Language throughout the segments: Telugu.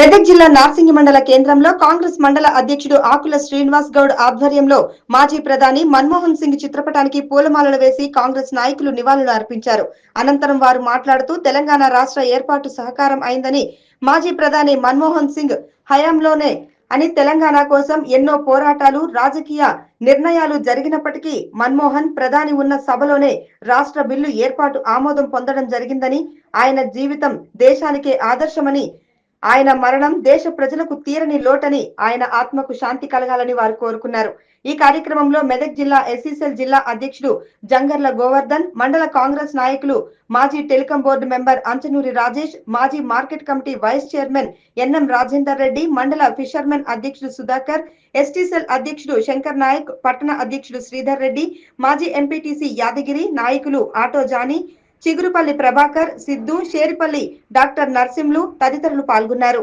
మెదక్ జిల్లా నార్సింగి మండల కేంద్రంలో కాంగ్రెస్ మండల అధ్యక్షుడు ఆకుల శ్రీనివాస్ గౌడ్ ఆధ్వర్యంలో మాజీ ప్రధాని మన్మోహన్ సింగ్ చిత్రపటానికి పూలమాలలు వేసి కాంగ్రెస్ నాయకులు నివాళులు అర్పించారు. అనంతరం వారు మాట్లాడుతూ తెలంగాణ రాష్ట్ర ఏర్పాటు సహకారం అయిందని మాజీ ప్రధాని మన్మోహన్ సింగ్ హయాంలోనే అని తెలంగాణ కోసం ఎన్నో పోరాటాలు రాజకీయ నిర్ణయాలు జరిగినప్పటికీ మన్మోహన్ ప్రధాని ఉన్న సభలోనే రాష్ట్ర బిల్లు ఏర్పాటు ఆమోదం పొందడం జరిగిందని ఆయన జీవితం దేశానికే ఆదర్శమని ఆయన మరణం దేశ ప్రజలకు తీరని లోటని ఆయన ఆత్మకు శాంతి కలగాలని వారు కోరుకున్నారు. ఈ కార్యక్రమంలో మెదక్ జిల్లా ఎస్సీసెల్ జిల్లా అధ్యక్షుడు జంగర్ల గోవర్ధన్ మండల కాంగ్రెస్ నాయకులు మాజీ telecom board member Anchanuri Rajesh మాజీ market committee vice chairman N M Rajender Reddy మండల ఫిషర్మెన్ అధ్యక్షుడు సుధాకర్ ఎస్టీసెల్ అధ్యక్షుడు శంకర్ నాయక్ పట్టణ అధ్యక్షుడు శ్రీధర్ రెడ్డి మాజీ ఎంపీటీసీ యాదగిరి నాయకులు auto Johnny Chigurupalli Prabhakar Siddhu Sheripalli doctor Narsimlu తదితరులు పాల్గొన్నారు.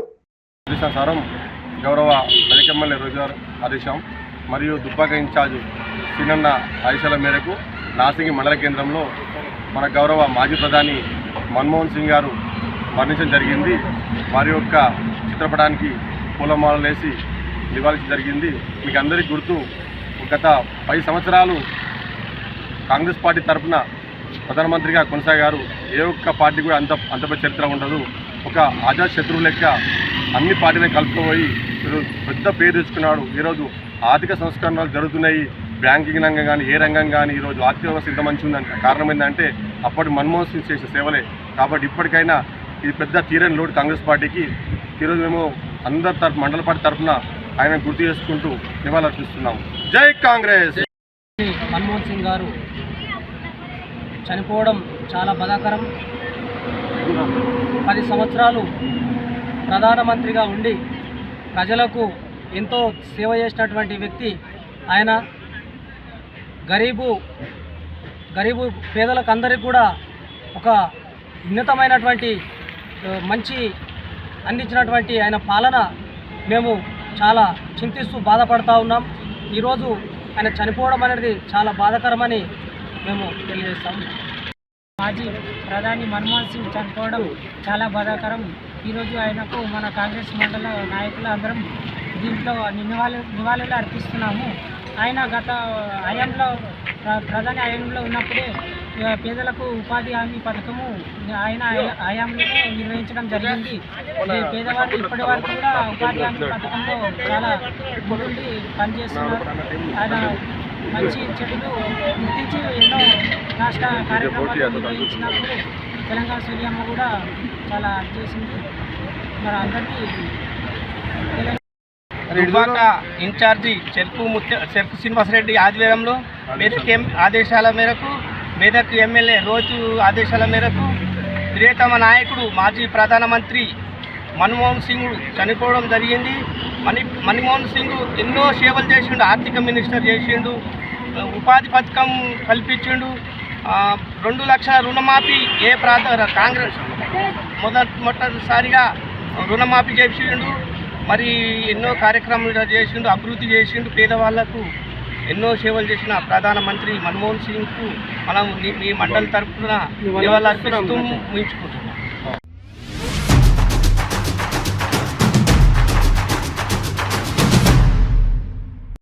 గౌరవ మెదక్ రోజువారు ఆదేశం మరియు దుబ్బాక ఇన్ఛార్జ్ సినన్న ఆదేశాల మేరకు నాసింగి మండల కేంద్రంలో మన గౌరవ మాజీ ప్రధాని మన్మోహన్ సింగ్ గారు మరణించడం జరిగింది. వారి యొక్క చిత్రపటానికి పూలమాలలు వేసి నివాళించడం జరిగింది. మీకు అందరికీ గుర్తు గత పది సంవత్సరాలు కాంగ్రెస్ పార్టీ తరఫున ప్రధానమంత్రిగా కొనసాగారు. ఏ ఒక్క పార్టీ కూడా అంత అంత చరిత్ర ఉండదు. ఒక ఆజాద్ శత్రువు లెక్క అన్ని పార్టీలను కలుపుకుపోయి ఈరోజు పెద్ద పేరు తెచ్చుకున్నాడు. ఈరోజు ఆర్థిక సంస్కరణలు జరుగుతున్నాయి. బ్యాంకింగ్ రంగం కానీ ఏ రంగం కానీ ఈరోజు ఆర్థిక వ్యవస్థ ఇంత మంచి ఉందంటే. కారణం ఏంటంటే అప్పటి మన్మోహన్ సింగ్ చేసిన సేవలే. కాబట్టి ఇప్పటికైనా ఇది పెద్ద తీరని లోటు కాంగ్రెస్ పార్టీకి ఈరోజు మేము అందరి తరఫు మండల పార్టీ తరఫున ఆయన గుర్తు చేసుకుంటూ నివాళులర్పిస్తున్నాము జై కాంగ్రెస్! మన్మోహన్ సింగ్ గారు చనిపోవడం చాలా బాధాకరం. పది సంవత్సరాలు ప్రధానమంత్రిగా ఉండి ప్రజలకు ఎంతో సేవ చేసినటువంటి వ్యక్తి ఆయన. గరీబు గరీబు పేదలకు అందరికీ కూడా ఒక ఉన్నతమైనటువంటి మంచి అందించినటువంటి ఆయన పాలన మేము చాలా చింతిస్తూ బాధపడతా ఉన్నాం. ఈరోజు ఆయన చనిపోవడం అనేది చాలా బాధాకరమని మేము తెలియజేస్తాం మాజీ ప్రధాని మన్మోహన్ సింగ్ చనిపోవడం చాలా బాధాకరం. ఈరోజు ఆయనకు మన కాంగ్రెస్ మండల నాయకులు అందరం దీంట్లో నివాళి నివాళులు అర్పిస్తున్నాము. ఆయన గత హయాంలో ప్ర- ప్రధాని హయాంలో ఉన్నప్పుడే పేదలకు ఉపాధి హామీ పథకము ఆయన హయాంలోనే నిర్వహించడం జరిగింది. పేదవాళ్ళు ఇప్పటి వరకు కూడా ఉపాధి హామీ పథకంలో చాలా ముందుండి పనిచేస్తున్నారు. ఆయన మంచి చెడులు గుర్తించి ఎన్నో రాష్ట్ర కార్యక్రమాలు నిర్వహించినప్పుడు తెలంగాణ సూర్యమ్మ కూడా చాలా చేసింది. మరి అందరికీ దుబ్బాక ఇన్ఛార్జి చెరుకు ముత్య చెరుకు శ్రీనివాసరెడ్డి ఆధ్వర్యంలో మెదక్ ఎం ఆదేశాల మేరకు మెదక్ ఎమ్మెల్యే రోజు ఆదేశాల మేరకు ప్రియతమ నాయకుడు మాజీ ప్రధానమంత్రి మన్మోహన్ సింగ్ చనిపోవడం జరిగింది. మణి మన్మోహన్ సింగ్ ఎన్నో సేవలు చేసిండు ఆర్థిక మినిస్టర్ చేసిండు ఉపాధి పథకం కల్పించిండు. రెండు లక్షల రుణమాఫీ ఏ ప్రాంత కాంగ్రెస్ మొదటి మొట్టసారిగా రుణమాఫీ చేసిండు. మరి ఎన్నో కార్యక్రమాలు చేసిండు అభివృద్ధి చేసిండు. పేదవాళ్ళకు ఎన్నో సేవలు చేసిన ప్రధానమంత్రి మన్మోహన్ సింగ్కు మనం మీ- మండలి తరఫున నివాళులు అర్పిస్తూ ముగించుకుంటున్నాం.